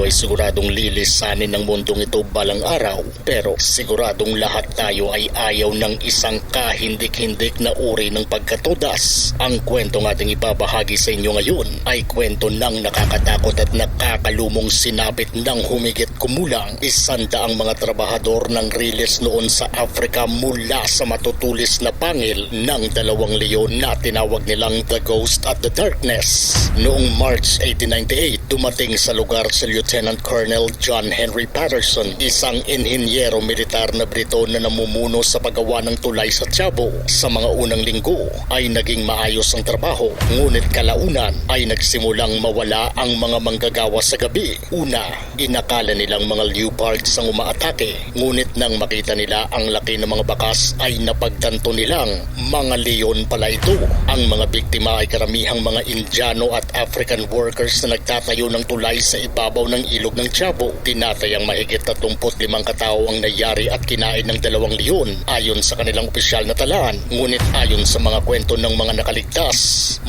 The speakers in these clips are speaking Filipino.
Tayo ay siguradong lilisanin ng mundong ito balang araw pero siguradong lahat tayo ay ayaw ng isang kahindik-hindik na uri ng pagkatodas. Ang kwentong ating ibabahagi sa inyo ngayon ay kwento ng nakakatakot at nakakalumong sinapit ng humigit kumulang isandaang mga trabahador ng riles noon sa Africa mula sa matutulis na pangil ng dalawang leon na tinawag nilang The Ghost at the Darkness. Noong March 1898, dumating sa lugar si Lieutenant Colonel John Henry Patterson, isang inhinyero militar na Briton na namumuno sa paggawa ng tulay sa Tiabo. Sa mga unang linggo ay naging maayos ang trabaho, ngunit kalaunan ay nagsimulang mawala ang mga manggagawa sa gabi. Una, inakala nilang mga leopards ang umaatake, ngunit nang makita nila ang laki ng mga bakas ay napagtanto nilang mga leon pala ito. Ang mga biktima ay karamihang mga Indiano at African workers na nagtatayo ng tulay sa ibabaw ng ilog ng Tiabo. Tinatayang mahigit 35 katao ang nayari at kinain ng dalawang leon ayon sa kanilang opisyal na talaan. Ngunit ayon sa mga kwento ng mga nakaligtas,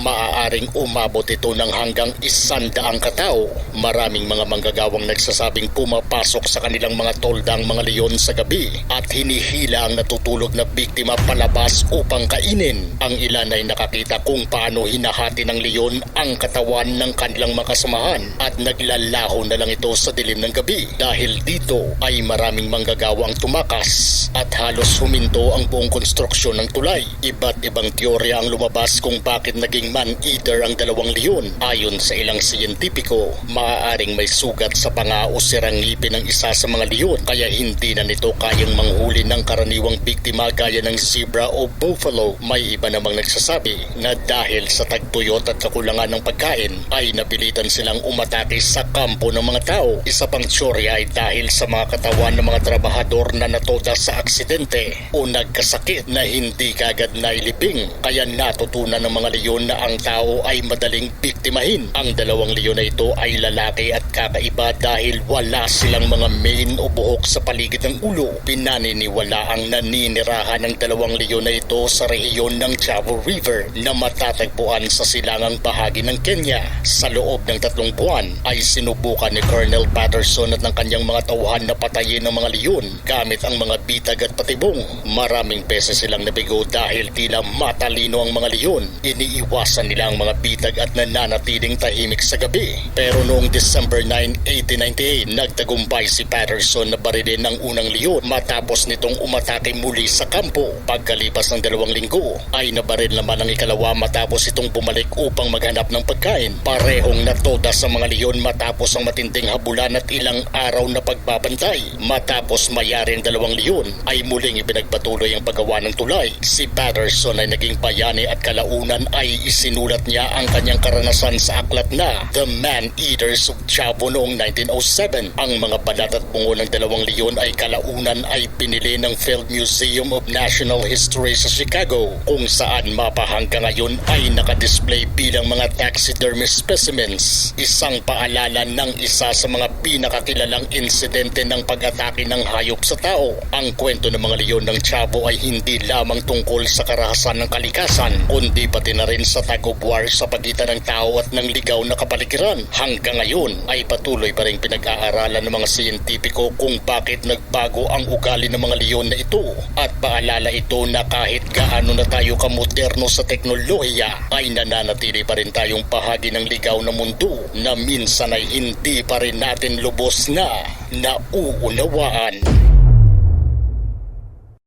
maaaring umabot ito ng hanggang isandaang katao. Maraming mga manggagawang nagsasabing pumapasok sa kanilang mga toldang mga leon sa gabi at hinihila ang natutulog na biktima palabas upang kainin. Ang ilan ay nakakita kung paano hinahati ng leon ang katawan ng kanilang makasamahan at naglalaho na lang ito sa dilim ng gabi. Dahil dito ay maraming manggagawang tumakas at halos huminto ang buong konstruksyon ng tulay. Iba't ibang teorya ang lumabas kung bakit naging man-eater ang dalawang leon. Ayon sa ilang siyentipiko, maaaring may sugat sa panga o sirang ngipin ng isa sa mga leon kaya hindi na nito kayang manghuli ng karaniwang biktima gaya ng zebra o buffalo. May iba namang nagsasabi na dahil sa tagtuyot at kakulangan ng pagkain ay napilitan silang umatake sa kampo ng mga tao. Isa pang teorya ay dahil sa mga katawan ng mga trabahador na natoda sa aksidente o nagkasakit na hindi kagad nailibing kaya natutunan ng mga leon na ang tao ay madaling biktimahin. Ang dalawang leon na ito ay lalaki at kakaiba dahil wala silang mga mane o buhok sa paligid ng ulo. Pinaniniwala ang naninirahan ng dalawang leon na ito sa rehiyon ng Chavo River na matatagpuan sa silangang bahagi ng Kenya. Sa loob ng tatlong buwan ay sinubukan ni Colonel Patterson at ng kanyang mga tauhan na patayin ng mga leon gamit ang mga bitag at patibong. Maraming beses silang nabigo dahil tila matalino ang mga leon. Iniiwasan nila ang mga bitag at nananatiling tahimik sa gabi. Pero noong December 9, 1898, nagtagumpay si Patterson na barilin ng unang leon matapos nitong umatake muli sa kampo. Pagkalipas ng dalawang linggo ay nabaril naman ang ikalawa matapos itong bumalik upang maghanap ng pagkain. Parehong natoda sa mga leon matapos ang matinding habulan at ilang araw na pagbabantay. Matapos mayari ang dalawang leon ay muling ipinagpatuloy ang paggawa ng tulay. Si Patterson ay naging bayani at kalaunan ay isinulat niya ang kanyang karanasan sa aklat na The Man-Eaters of Chavo noong 1907. Ang mga balat at bungo ng dalawang leon ay kalaunan ay pinili ng Field Museum of National History sa Chicago kung saan mapa ngayon ay nakadisplay bilang mga taxidermy specimens. Isang paalala ng isa sa mga pinakakilalang insidente ng pag-atake ng hayop sa tao. Ang kwento ng mga leon ng Chavo ay hindi lamang tungkol sa karahasan ng kalikasan, kundi pati na rin sa tag of war sa pagitan ng tao at ng ligaw na kapaligiran. Hanggang ngayon ay patuloy pa rin pinag-aaralan ng mga siyentipiko kung bakit nagbago ang ugali ng mga leon na ito. At paalala ito na kahit gaano na tayo kamoderno sa teknolohiya ay nananatili pa rin tayong bahagi ng ligaw na mundo na minsan ay hindi pa rin natin lubos na nauunawaan.